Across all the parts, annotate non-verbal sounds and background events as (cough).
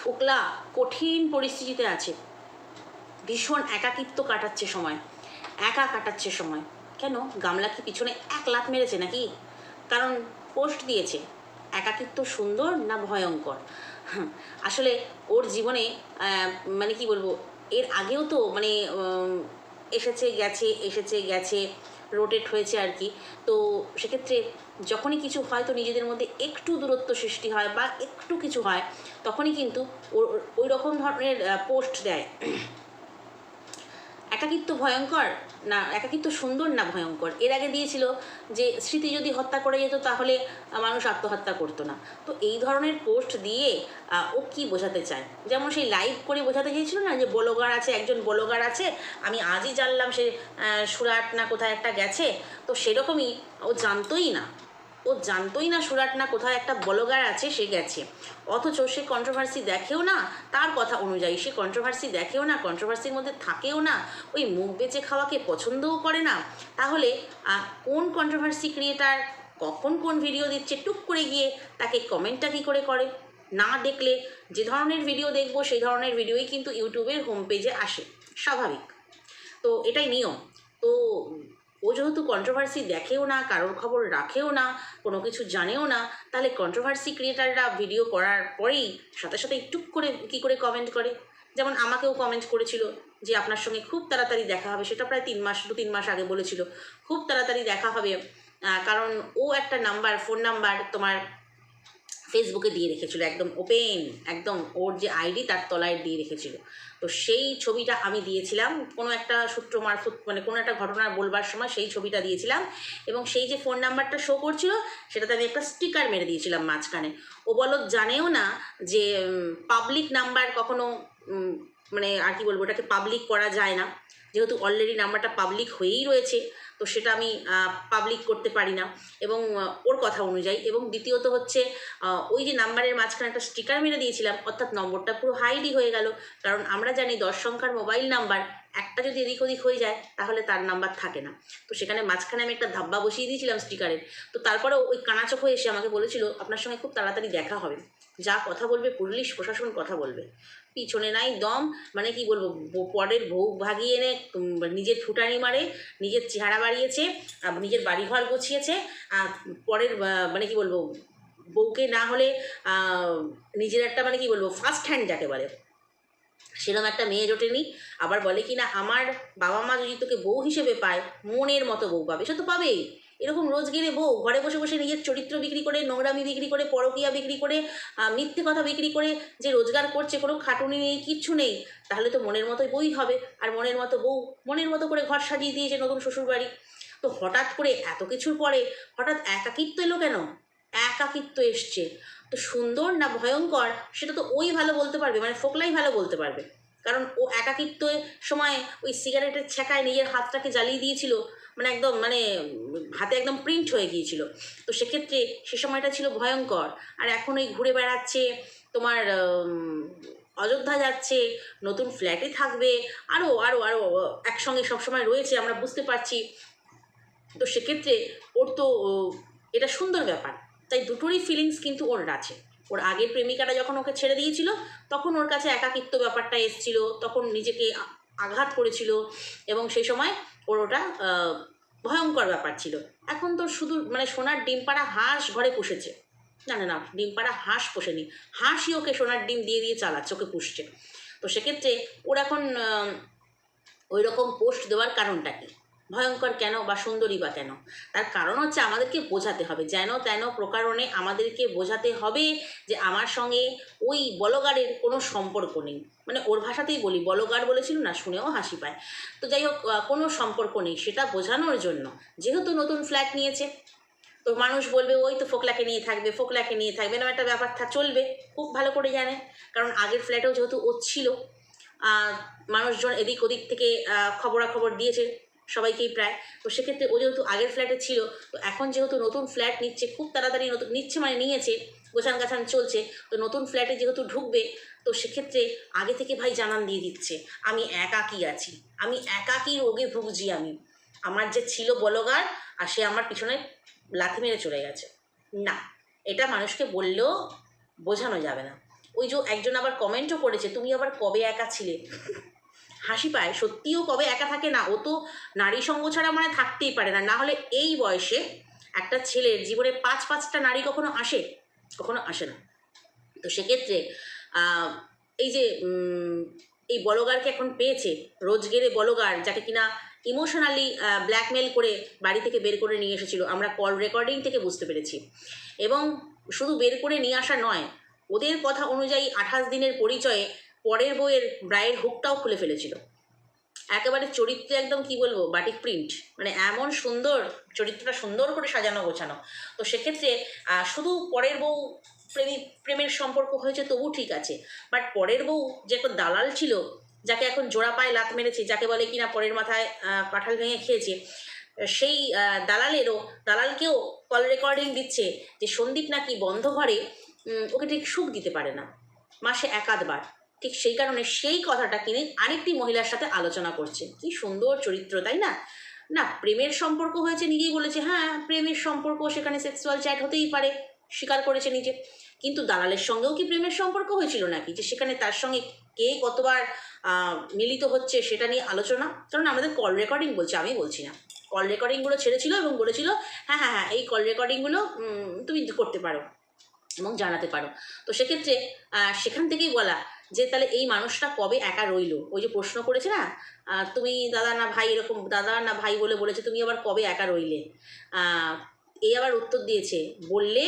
ফোকলা, কঠিন পরিস্থিতিতে আছে। ভীষণ একাকিত্ব কাটাচ্ছে সময়। একা কাটাচ্ছে সময়। কেন? গামলা কি পিছনে এক লাত মেরেছে নাকি? কারণ পোস্ট দিয়েছে, একাকিত্ব সুন্দর না ভয়ঙ্কর? আসলে ওর জীবনে মানে কি বলব, এর আগেও তো মানে এসেছে, গেছে এসেছে, গেছে রোটেট হয়েছে আর কি তো সেক্ষেত্রে যখনই কিছু হয়, তো নিজেদের মধ্যে একটু দূরত্ব সৃষ্টি হয় বা একটু কিছু হয়, তখনই কিন্তু ওই রকম ধরনের পোস্ট দেয়। একাকিত্ব ভয়ঙ্কর না, একা কিন্তু সুন্দর না, ভয়ঙ্কর। এর আগে দিয়েছিল যে, স্মৃতি যদি হত্যা করে যেত, তাহলে মানুষ আত্মহত্যা করতো না। তো এই ধরনের পোস্ট দিয়ে ও কি বোঝাতে চায়? যেমন সেই লাইভ করে বোঝাতে চেয়েছিল না, যে বলগার আছে, একজন বলগার আছে, আমি আজই জানলাম সে সুরাট না কোথায় একটা গেছে, তো সেরকমই ও জানতোই না। ও জানতোই না সুরাট না কোথায় একটা বলগার আছে, সে গেছে। অথচ সে কন্ট্রোভার্সি দেখেও না, তার কথা অনুযায়ী সে কন্ট্রোভার্সি দেখেও না কন্ট্রোভার্সির মধ্যে থাকেও না, ওই মুখ বেঁচে খাওয়াকে পছন্দও করে না। তাহলে কোন কন্ট্রোভার্সি ক্রিয়েটার কখন কোন ভিডিও দিচ্ছে, টুক করে গিয়ে তাকে কমেন্টটা কী করে করে? না দেখলে যে ধরনের ভিডিও দেখব, সেই ধরনের ভিডিওই কিন্তু ইউটিউবের হোম পেজে আসে, স্বাভাবিক। তো এটাই নিয়ম। তো ও যেহেতু কন্ট্রোভার্সি দেখেও না, কারোর খবর রাখেও না, কোনো কিছু জানেও না, তাহলে কন্ট্রোভার্সি ক্রিয়েটাররা ভিডিও করার পরেই সাথে সাথে একটু করে কী করে কমেন্ট করে? যেমন আমাকেও কমেন্ট করেছিল যে আপনার সঙ্গে খুব তাড়াতাড়ি দেখা হবে, সেটা প্রায় তিন মাস, দু তিন মাস আগে বলেছিল। খুব তাড়াতাড়ি দেখা হবে। কারণ ও একটা নাম্বার ফোন নাম্বার তোমার ফেসবুকে দিয়ে রেখেছিল, একদম ওপেন একদম ওর যে আইডি তার তলায় দিয়ে রেখেছিল। তো সেই ছবিটা আমি দিয়েছিলাম, কোনো একটা সূত্র মারফত মানে কোনো একটা ঘটনা বলবার সময় সেই ছবিটা দিয়েছিলাম এবং সেই যে ফোন নাম্বারটা শো করছিল, সেটাতে আমি একটা স্টিকার মেরে দিয়েছিলাম মাঝখানে। ও বলো জানেও না যে পাবলিক নাম্বার কখনো মানে আর কি বলব, ওটাকে পাবলিক করা যায় না। যেহেতু অলরেডি নাম্বারটা পাবলিক হয়েই রয়েছে, তো সেটা আমি পাবলিক করতে পারি না। এবং ওর কথা অনুযায়ী। এবং দ্বিতীয়ত হচ্ছে ওই যে নাম্বারের মাঝখানে একটা স্টিকার মেরে দিয়েছিলাম, অর্থাৎ নম্বরটা পুরো হাইডই হয়ে গেল। কারণ আমরা জানি দশ সংখ্যার মোবাইল নাম্বার একটা যদি এদিক ওদিক হয়ে যায়, তাহলে তার নাম্বার থাকে না। তো সেখানে মাঝখানে আমি একটা ধাব্বা বসিয়ে দিয়েছিলাম স্টিকারের তো তারপরেও ওই কানাচক হয়ে এসে আমাকে বলেছিল, আপনার সঙ্গে খুব তাড়াতাড়ি দেখা হবে। যা কথা বলবে পুলিশ প্রশাসন কথা বলবে। পিছনে নাই দম মানে কি বলব পরের বউ ভাগিয়ে এনে নিজের ফুটানি মারে, নিজের চেহারা বাড়িয়েছে নিজের বাড়িঘর গোছিয়েছে আর পরের মানে কি বলব, বউকে না হলে নিজের একটা মানে কি বলব ফার্স্ট হ্যান্ড যাকে বলে। সেরকম একটা মেয়ে জোটেনি, আবার বলে কি না, আমার বাবা মা যদি তোকে বউ হিসেবে পায়, মনের মতো বউ পাবে, সে তো পাবেই। এরকম রোজ গেলে বউ ঘরে বসে বসে নিজের চরিত্র বিক্রি করে, নোংরামি বিক্রি করে, পরকিয়া বিক্রি করে মিথ্যে কথা বিক্রি করে যে রোজগার করছে, কোনো খাটুনি নেই, কিচ্ছু নেই, তাহলে তো মনের মতোই বই হবে। আর মনের মতো বউ মনের মতো করে ঘর সাজিয়ে দিয়েছে নতুন শ্বশুরবাড়ি। তো হঠাৎ করে এত কিছুর পরে হঠাৎ একাকিত্ব এলো কেন? একাকিত্ব এসছে। তো সুন্দর না ভয়ঙ্কর? সেটা তো ওই ভালো বলতে পারবে মানে ফোকলাই ভালো বলতে পারবে। কারণ ও একাকিত্বের সময় ওই সিগারেটের ছ্যাঁকায় নিজের হাতটাকে জ্বালিয়ে দিয়েছিল মানে একদম মানে হাতে একদম প্রিন্ট হয়ে গিয়েছিল। তো সেক্ষেত্রে সে সময়টা ছিল ভয়ঙ্কর। আর এখন ওই ঘুরে বেড়াচ্ছে, তোমার অযোধ্যা যাচ্ছে, নতুন ফ্ল্যাটে থাকবে আরও আরও আরও একসঙ্গে সবসময় রয়েছে, আমরা বুঝতে পারছি। তো সেক্ষেত্রে ওর তো এটা সুন্দর ব্যাপার। তাই দুটোরই ফিলিংস কিন্তু ওর আছে। ওর আগের প্রেমিকাটা যখন ওকে ছেড়ে দিয়েছিল, তখন ওর কাছে একাকিত্ব ব্যাপারটা এসছিল, তখন নিজেকে আঘাত করেছিল এবং সেই সময় ওর ওটা ভয়ঙ্কর ব্যাপার ছিল। এখন তো শুধু মানে সোনার ডিম পাড়া হাঁস ঘরে পুষেছে। না না না ডিম পাড়া হাঁস পোষেনি। হাঁসই ওকে সোনার ডিম দিয়ে দিয়ে চালাচ্ছে, ওকে পুষছে। তো সেক্ষেত্রে ওর এখন ওই রকম পোস্ট দেওয়ার কারণটা কি? ভয়ঙ্কর কেন বা সুন্দরী বা কেন? তার কারণ হচ্ছে আমাদেরকে বোঝাতে হবে। যেন তেন প্রকারণে আমাদেরকে বোঝাতে হবে যে আমার সঙ্গে ওই বলগারের কোনো সম্পর্ক নেই। মানে ওর ভাষাতেই বলি, বলগার বলেছিল না, শুনেও হাসি পায়। তো যাই হোক কোনো সম্পর্ক নেই সেটা বোঝানোর জন্য। যেহেতু নতুন ফ্ল্যাট নিয়েছে, তো মানুষ বলবে, ওই তো ফোকলাকে নিয়ে থাকবে, ফোকলাকে নিয়ে থাকবে। এরকম একটা ব্যাপার চলবে, খুব ভালো করে জানে। কারণ আগের ফ্ল্যাটেও যেহেতু ও ছিল মানুষজন এদিক ওদিক থেকে খবরাখবর দিয়েছে সবাইকেই প্রায়। তো সেক্ষেত্রে ও যেহেতু আগের ফ্ল্যাটে ছিল, তো এখন যেহেতু নতুন ফ্ল্যাট নিচ্ছে, খুব তাড়াতাড়ি নতুন নিচ্ছে মানে নিয়েছে, গোছান গাছান চলছে, তো নতুন ফ্ল্যাটে যেহেতু ঢুকবে, তো সেক্ষেত্রে আগে থেকে ভাই জানান দিয়ে দিচ্ছে, আমি একাকী আছি, আমি একাকী রোগে ভুগছি আমি। আমার যে ছিল বলগার, আর সে আমার পিছনে লাথি মেরে চলে গেছে। না, এটা মানুষকে বললেও বোঝানো যাবে না। ওই যে একজন আবার কমেন্টও করেছে, তুমি আবার কবে একা ছিলে? হাসি পায়, সত্যিও কবে একা থাকে না? ও তো নারী সঙ্গ ছাড়া মানে থাকতেই পারে না। না হলে এই বয়সে একটা ছেলের জীবনে পাঁচ, পাঁচটা নারী কখনো আসে? কখনো আসে না। তো সেক্ষেত্রে এই যে এই বলগারকে এখন পেয়েছে, রোজগেরে বলগার, যাকে কিনা ইমোশনালি ব্ল্যাকমেল করে বাড়ি থেকে বের করে নিয়ে এসেছিল। আমরা কল রেকর্ডিং থেকে বুঝতে পেরেছি। এবং শুধু বের করে নিয়ে আসা নয়, ওদের কথা অনুযায়ী আঠাশ দিনের পরিচয়ে পরের বইয়ের ব্রায়ের হুকটাও খুলে ফেলেছিল। একেবারে চরিত্রে একদম কি বলব বাটিক প্রিন্ট মানে এমন সুন্দর, চরিত্রটা সুন্দর করে সাজানো, গোছানো। তো সেক্ষেত্রে শুধু পরের বউ প্রেমী, প্রেমের সম্পর্ক হয়েছে তবু ঠিক আছে। বাট পরের বউ যে একটা দালাল ছিল, যাকে এখন জোড়া পায়ে লাত মেরেছে, যাকে বলে কিনা পরের মাথায় কাঁঠাল ভেঙে খেয়েছে, সেই দালালেরও, দালালকেও কল রেকর্ডিং দিচ্ছে যে সন্দীপ নাকি বন্ধ ঘরে ওকে ঠিক সুখ দিতে পারে না। মাসে একাধবার। ঠিক সেই কারণে সেই কথাটা কিনে আরেকটি মহিলার সাথে আলোচনা করছে কি সুন্দর চরিত্র, তাই না? না, প্রেমের সম্পর্ক হয়েছে, নিজেই বলেছে হ্যাঁ প্রেমের সম্পর্ক সেখানে সেক্সুয়াল চ্যাট হতেই পারে। স্বীকার করেছে নিজে। কিন্তু দালালের সঙ্গেও কি প্রেমের সম্পর্ক হয়েছিল নাকি? যে সেখানে তার সঙ্গে কে কতবার মিলিত হচ্ছে সেটা নিয়ে আলোচনা? কারণ আমাদের কল রেকর্ডিং বলছে, আমি বলছি না। কল রেকর্ডিংগুলো ছেড়েছিল এবং বলেছিল হ্যাঁ হ্যাঁ হ্যাঁ এই কল রেকর্ডিংগুলো তুমি করতে পারো এবং জানাতে পারো। তো সেক্ষেত্রে সেখান থেকেই বলা যে তাহলে এই মানুষটা কবে একা রইল? ওই যে প্রশ্ন করেছে না তুমি দাদা না ভাই এরকম, দাদা না ভাই বলে বলেছে, তুমি আবার কবে একা রইলে? এই আবার উত্তর দিয়েছে, বললে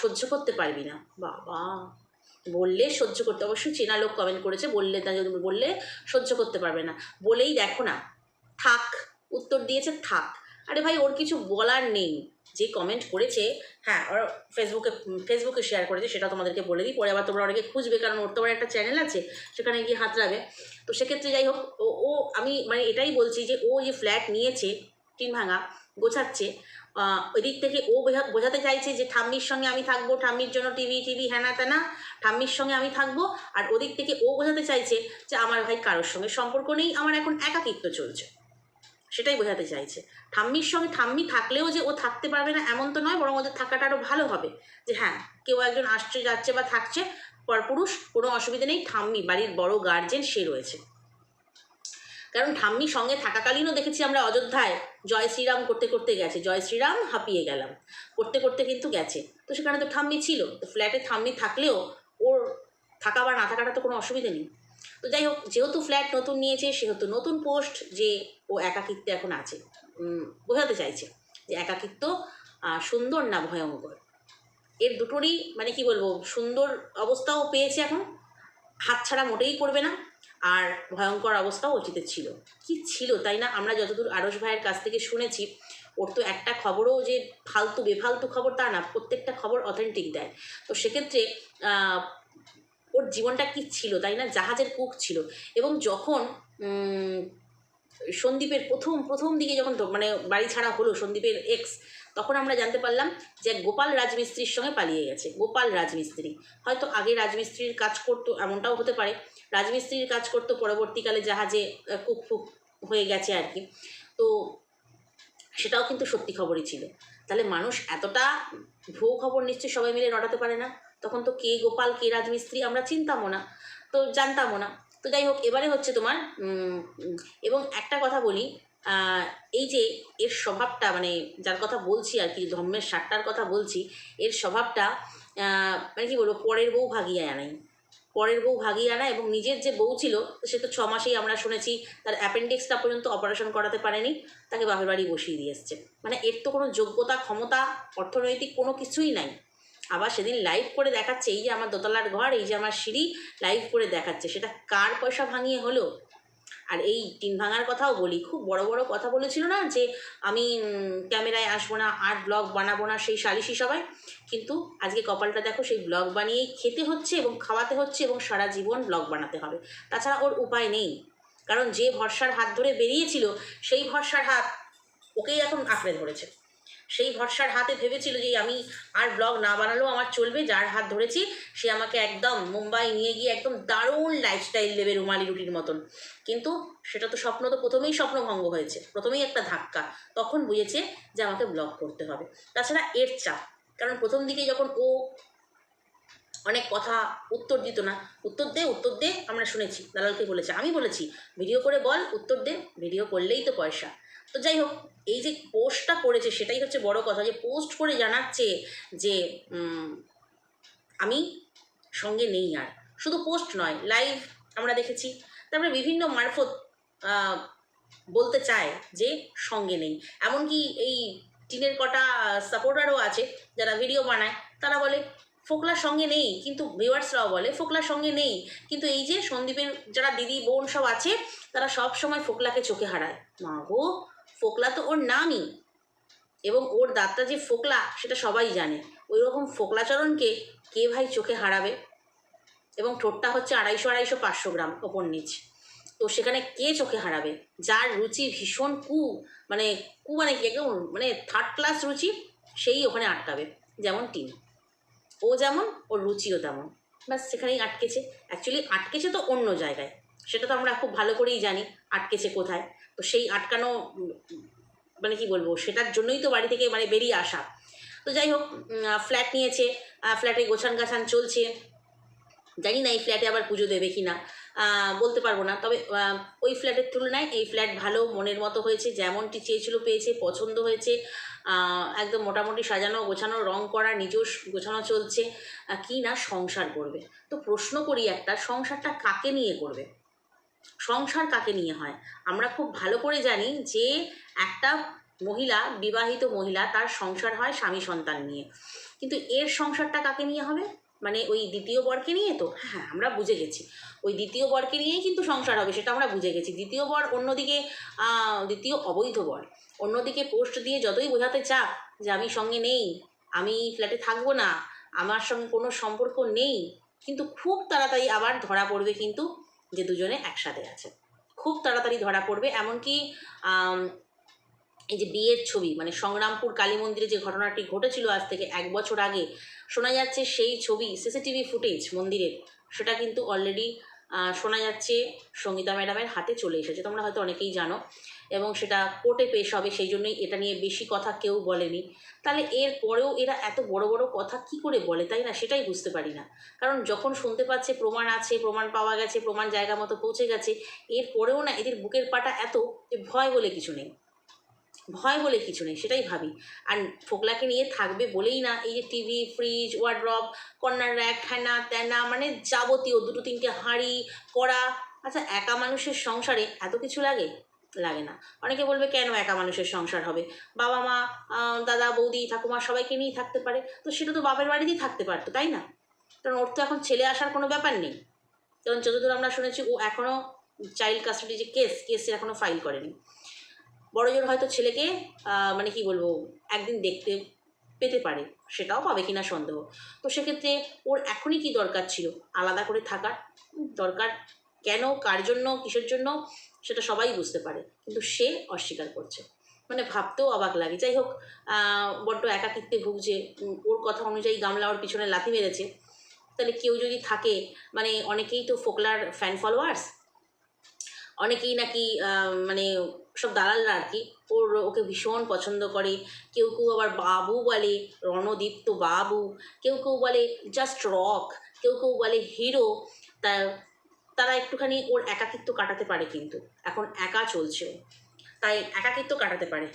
সহ্য করতে পারবি না। বাবা, বললে সহ্য করতে, অবশ্যই চেনা লোক কমেন্ট করেছে, বললে তা যদি বললে সহ্য করতে পারবে না। বলেই দেখো না, থাক, উত্তর দিয়েছে থাক। আরে ভাই, ওর কিছু বলার নেই। যে কমেন্ট করেছে হ্যাঁ ওর ফেসবুকে ফেসবুকে শেয়ার করেছে, সেটা তোমাদেরকে বলে দিই। পরে আবার তোমরা অনেকে খুঁজবে, কারণ ওর তো আবার একটা চ্যানেল আছে, সেখানে গিয়ে হাত লাগবে তো সেক্ষেত্রে যাই হোক, ও ও, আমি মানে এটাই বলছি যে, ও যে ফ্ল্যাট নিয়েছে, টিন ভাঙা, গোছাচ্ছে ওই দিক থেকে ও বোঝা- বোঝাতে চাইছে যে, ঠাম্মির সঙ্গে আমি থাকব, ঠাম্মির জন্য টিভি টিভি হ্যানা ত্যানা, ঠাম্মির সঙ্গে আমি থাকব। আর ওদিক থেকে ও বোঝাতে চাইছে যে, আমার ভাই কারোর সঙ্গে সম্পর্ক নেই, আমার এখন একাকিত্ব চলছে। সেটাই বোঝাতে চাইছে। ঠাম্মির সঙ্গে, ঠাম্মি থাকলেও যে ও থাকতে পারবে না এমন তো নয়, বরং ওদের থাকাটা আরও ভালো হবে। যে হ্যাঁ কেউ একজন আসছে, যাচ্ছে বা থাকছে, পরপুরুষ, কোনো অসুবিধা নেই, ঠাম্মি, বাড়ির বড় গার্জেন সে রয়েছে। কারণ ঠাম্মি সঙ্গে থাকাকালীনও দেখেছি আমরা অযোধ্যায় জয় শ্রীরাম করতে করতে গেছে। জয় শ্রীরাম হাঁপিয়ে গেলাম। করতে করতে কিন্তু গেছে। তো সেখানে তো ঠাম্মি ছিল। তো ফ্ল্যাটে ঠাম্মি থাকলেও ওর থাকা বা না থাকাটা তো কোনো অসুবিধা নেই। তো যাই হোক, যেহেতু ফ্ল্যাট নতুন নিয়েছে, সেহেতু নতুন পোস্ট যে ও একাকিত্বে এখন আছে। বোঝাতে চাইছে যে একাকিত্ব সুন্দর না ভয়ঙ্কর। এর দুটোরই মানে কি বলব, সুন্দর অবস্থাও পেয়েছে এখন। হাতছাড়া মোটেই করবে না। আর ভয়ঙ্কর অবস্থাও অতীতের ছিল। কি ছিল, তাই না? আমরা যতদূর আরস ভাইয়ের কাছ থেকে শুনেছি, ওর তো একটা খবরও যে ফালতু, বেফালতু খবর তা না, প্রত্যেকটা খবর অথেন্টিক দেয়। তো সেক্ষেত্রে ওর জীবনটা কি ছিল, তাই না? জাহাজের কুক ছিল। এবং যখন সন্দীপের প্রথম প্রথম দিকে যখন মানে বাড়ি ছাড়া হলো সন্দীপের এক্স তখন আমরা জানতে পারলাম যে গোপাল রাজমিস্ত্রির সঙ্গে পালিয়ে গেছে। গোপাল রাজমিস্ত্রি। হয়তো আগে রাজমিস্ত্রির কাজ করতো, এমনটাও হতে পারে। রাজমিস্ত্রির কাজ করতো, পরবর্তীকালে জাহাজে কুক ফুক হয়ে গেছে আর কি। তো সেটাও কিন্তু সত্যি খবরই ছিল। তাহলে মানুষ এতটা ভুয়ো খবর নিশ্চয়ই সবাই মিলে রটাতে পারে না। তখন তো কে গোপাল, কে রাজমিস্ত্রি আমরা চিনতামও না, তো জানতামও না। তো যাই হোক, এবারে হচ্ছে তোমার এবং একটা কথা বলি এই যে এর স্বভাবটা মানে যার কথা বলছি আর কি, ধর্মের সারটার কথা বলছি, এর স্বভাবটা মানে কি বলব, পরের বউ ভাগিয়ে আনাই। পরের বউ ভাগিয়ে আনা এবং নিজের যে বউ ছিল, সে তো ছ মাসেই আমরা শুনেছি, তার অ্যাপেন্ডিক্সটা পর্যন্ত অপারেশন করাতে পারেনি, তাকে বাপের বাড়ি বসিয়ে দিয়ে এসছে। মানে এর তো কোনো যোগ্যতা, ক্ষমতা, অর্থনৈতিক কোনো কিছুই নাই। আবার সেদিন লাইভ করে দেখাচ্ছে এই যে আমার দোতলার ঘর, এই যে আমার সিঁড়ি লাইভ করে দেখাচ্ছে। সেটা কার পয়সা ভাঙিয়ে হলো? আর এই টিন ভাঙার কথাও বলি, খুব বড় বড় কথা বলেছিল না যে আমি ক্যামেরায় আসব না আর ব্লগ বানাবো না, সেই সালিশি সবাই। কিন্তু আজকে কপালটা দেখো, সেই ব্লগ বানিয়েই খেতে হচ্ছে এবং খাওয়াতে হচ্ছে এবং সারা জীবন ব্লগ বানাতে হবে। তাছাড়া ওর উপায় নেই। কারণ যে ভরসার হাত ধরে বেরিয়েছিল, সেই ভরসার হাত ওকেই এখন আঁকড়ে ধরেছে। সেই ভরসার হাতে ভেবেছিল যে আমি আর ব্লগ না বানালেও আমার চলবে, যার হাত ধরেছি, সে আমাকে একদম মুম্বাই নিয়ে গিয়ে একদম দারুণ লাইফস্টাইল দেবে রুমালি রুটির মতন। কিন্তু সেটা তো স্বপ্ন, তো প্রথমেই স্বপ্নভঙ্গ হয়েছে, প্রথমেই একটা ধাক্কা, তখন বুঝেছে যে আমাকে ব্লগ করতে হবে। তাছাড়া এর চাপ, কারণ প্রথম দিকে যখন ও অনেক কথা উত্তর দিত না, উত্তর দে উত্তর দে, আমরা শুনেছি, দালালকে বলেছে, আমি বলেছি, ভিডিও করে বল, উত্তর দে, ভিডিও করলেই তো পয়সা। তো যাই হোক, এই যে পোস্টটা করেছে সেটাই হচ্ছে বড় কথা যে পোস্ট করে জানাচ্ছে যে আমি সঙ্গে নেই আর। শুধু পোস্ট নয় লাইভ আমরা দেখেছি। তারপরে বিভিন্ন মারফত বলতে চায় যে সঙ্গে নেই। এমনকি এই টিনের কটা সাপোর্টারও আছে, যারা ভিডিও বানায়, তারা বলে, ফোকলার সঙ্গে নেই। কিন্তু ভিউয়ার্সরাও বলে, ফোকলার সঙ্গে নেই। কিন্তু এই যে সন্দীপের যারা দিদি, বোন সব আছে, তারা সব সময় ফোকলাকে চোখে হারায়। মা গো! ফোকলা তো ওর নামই। এবং ওর দাঁতটা যে ফোকলা, সেটা সবাই জানে। ওই রকম ফোকলাচরণকে কে ভাই চোখে হারাবে? এবং ঠোঁটটা হচ্ছে আড়াইশো আড়াইশো, পাঁচশো গ্রাম ওপর নিচ। তো সেখানে কে চোখে হারাবে? যার রুচি ভীষণ কু মানে কু মানে কি একদম মানে থার্ড ক্লাস রুচি, সেই ওখানে আটকাবে, যেমন টিন। ও যেমন, ওর রুচিও তেমন। ব্যাস, সেখানেই আটকেছে। অ্যাকচুয়ালি আটকেছে তো অন্য জায়গায়। সেটা তো আমরা খুব ভালো করেই জানি, আটকেছে কোথায়। তো সেই আটকানো মানে কি বলব, সেটার জন্যই তো বাড়ি থেকে মানে বেরিয়ে আসা। তো যাই হোক ফ্ল্যাট নিয়েছে ফ্ল্যাটে গোছান গাছান চলছে। জানি না এই ফ্ল্যাটে আবার পুজো দেবে কি না বলতে পারব না। তবে ওই ফ্ল্যাটের তুলনায় এই ফ্ল্যাট ভালো মনের মতো হয়েছে, যেমনটি চেয়েছিল পেয়েছে, পছন্দ হয়েছে। একদম মোটামুটি সাজানো, গোছানো, রং করা নিজেও গোছানো চলছে। কি না সংসার করবে? তো প্রশ্ন করি একটা, সংসারটা কাকে নিয়ে করবে? সংসার কাকে নিয়ে হয়? আমরা খুব ভালো করে জানি যে একটা মহিলা, বিবাহিত মহিলা তার সংসার হয় স্বামী সন্তান নিয়ে। কিন্তু এর সংসারটা কাকে নিয়ে হবে? মানে ওই দ্বিতীয় বরকে নিয়ে তো? হ্যাঁ আমরা বুঝে গেছি। ওই দ্বিতীয় বরকে নিয়েই কিন্তু সংসার হবে, সেটা আমরা বুঝে গেছি। দ্বিতীয় বর অন্যদিকে দ্বিতীয় অবৈধ বর। অন্যদিকে পোস্ট দিয়ে যতই বোঝাতে চাক যে আমি সঙ্গে নেই, আমি ফ্ল্যাটে থাকব না, আমার সঙ্গে কোনো সম্পর্ক নেই, কিন্তু খুব তাড়াতাড়ি আবার ধরা পড়বে কিন্তু যে দুজনে একসাথে আছে খুব তাড়াতাড়ি ধরা পড়বে, এমনকি এই যে বিয়ের ছবি মানে সংগ্রামপুর কালী মন্দিরে যে ঘটনাটি ঘটেছিল আজ থেকে এক বছর আগে, শোনা যাচ্ছে সেই ছবি, সিসিটিভি ফুটেজ মন্দিরের, সেটা কিন্তু অলরেডি শোনা যাচ্ছে সঙ্গীতা ম্যাডামের হাতে চলে এসেছে, তোমরা হয়তো অনেকেই জানো। এবং সেটা কোর্টে পেশ হবে, সেই জন্যই এটা নিয়ে বেশি কথা কেউ বলেনি। তাহলে এর পরেও এরা এত বড় বড় কথা কি করে বলে, তাই না? সেটাই বুঝতে পারি না। কারণ যখন শুনতে পাচ্ছে প্রমাণ আছে, প্রমাণ পাওয়া গেছে, প্রমাণ জায়গা মতো পৌঁছে গেছে, এর পরেও না এদের বুকের পাটা এত ভয় বলে কিছু নেই। ভয় বলে কিছু নেই, সেটাই ভাবি। আর ফোকলাকে নিয়ে থাকবে বলেই না, এই যে TV fridge wardrobe corner rack হ্যানা ত্যানা মানে যাবতীয় দুটো তিনটে হাঁড়ি, কড়া। আচ্ছা একা মানুষের সংসারে এত কিছু লাগে? লাগে না। অনেকে বলবে, কেন একা মানুষের সংসার হবে? বাবা মা দাদা, বৌদি, ঠাকুমা সবাইকে নিয়েই থাকতে পারে। তো সেটা তো বাপের বাড়িতেই থাকতে পারতো, তাই না? কারণ ওর তো এখন ছেলে আসার কোনো ব্যাপার নেই। কারণ যতদূর আমরা শুনেছি, ও এখনও চাইল্ড কাস্টাডি যে কেস কেস এখনও ফাইল করেনি। বড় জোর হয়তো ছেলেকে মানে কি বলব, একদিন দেখতে পেতে পারে, সেটাও পাবে কিনা সন্দেহ। তো সেক্ষেত্রে ওর এখনই কি দরকার ছিল? আলাদা করে থাকার দরকার কেন? কার জন্য? কিসের জন্য? সেটা সবাই বুঝতে পারে, কিন্তু সে অস্বীকার করছে। মানে ভাবতেও অবাক লাগে। যাই হোক বড্ড একাকিত্বে ভুগছে ওর কথা অনুযায়ী গামলা ওর পিছনে লাথি মেরেছে। তাহলে কেউ যদি থাকে মানে অনেকেই তো ফোকলার ফ্যান ফলোয়ার্স অনেকেই নাকি মানে সব দালালরা আর কি। ওর ওকে ভীষণ পছন্দ করে। কেউ কেউ আবার বাবু বলে রণদীপ্ত বাবু। কেউ কেউ বলে জাস্ট রক কেউ কেউ বলে হিরো তা তারা একটুখানি ওর একাকিত্ব কাটাতে পারে কিন্তু। এখন একা চলছে তাই একাকিত্ব কাটাতে পারে।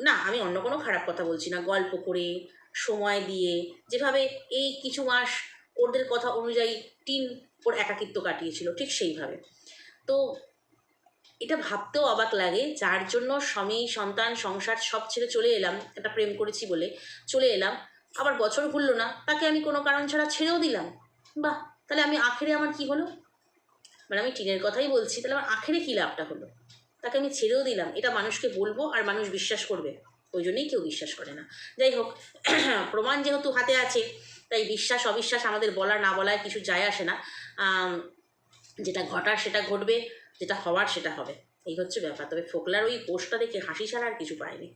না, আমি অন্য কোনো খারাপ কথা বলছি না। গল্প করে, সময় দিয়ে, যেভাবে এই কিছু মাস ওদের কথা অনুযায়ী টিন ওর একাকিত্ব কাটিয়েছিল, ঠিক সেইভাবে। তো এটা ভাবতেও অবাক লাগে, যার জন্য স্বামী, সন্তান, সংসার সব ছেড়ে চলে এলাম, একটা প্রেম করেছি বলে চলে এলাম। আবার বছর ঘুরলো না, তাকে আমি কোনো কারণ ছাড়া ছেড়েও দিলাম। বাহ, তাহলে আমি আখেরে আমার কি হলো? মানে আমি টিনের কথাই বলছি, তাহলে আমার আখেরে কী লাভটা হলো? তাকে আমি ছেড়েও দিলাম, এটা মানুষকে বলব আর মানুষ বিশ্বাস করবে, ওই জন্যই কেউ বিশ্বাস করে না। যাই হোক, (clears throat) প্রমাণ যেহেতু হাতে আছে, তাই বিশ্বাস, অবিশ্বাস আমাদের বলা না বলায় কিছু যায় আসে না। যেটা ঘটার সেটা ঘটবে। যেটা হওয়ার সেটা হবে। এই হচ্ছে ব্যাপার। তবে ফোকলার ওই পোস্টটা দেখে হাসি ছাড়া আর কিছু পাইনি।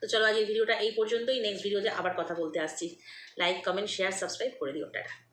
তো চলো আজকের ভিডিওটা এই পর্যন্তই। নেক্সট ভিডিওতে আবার কথা বলতে আসছি। লাইক কমেন্ট শেয়ার সাবস্ক্রাইব করে দিও, টাটা।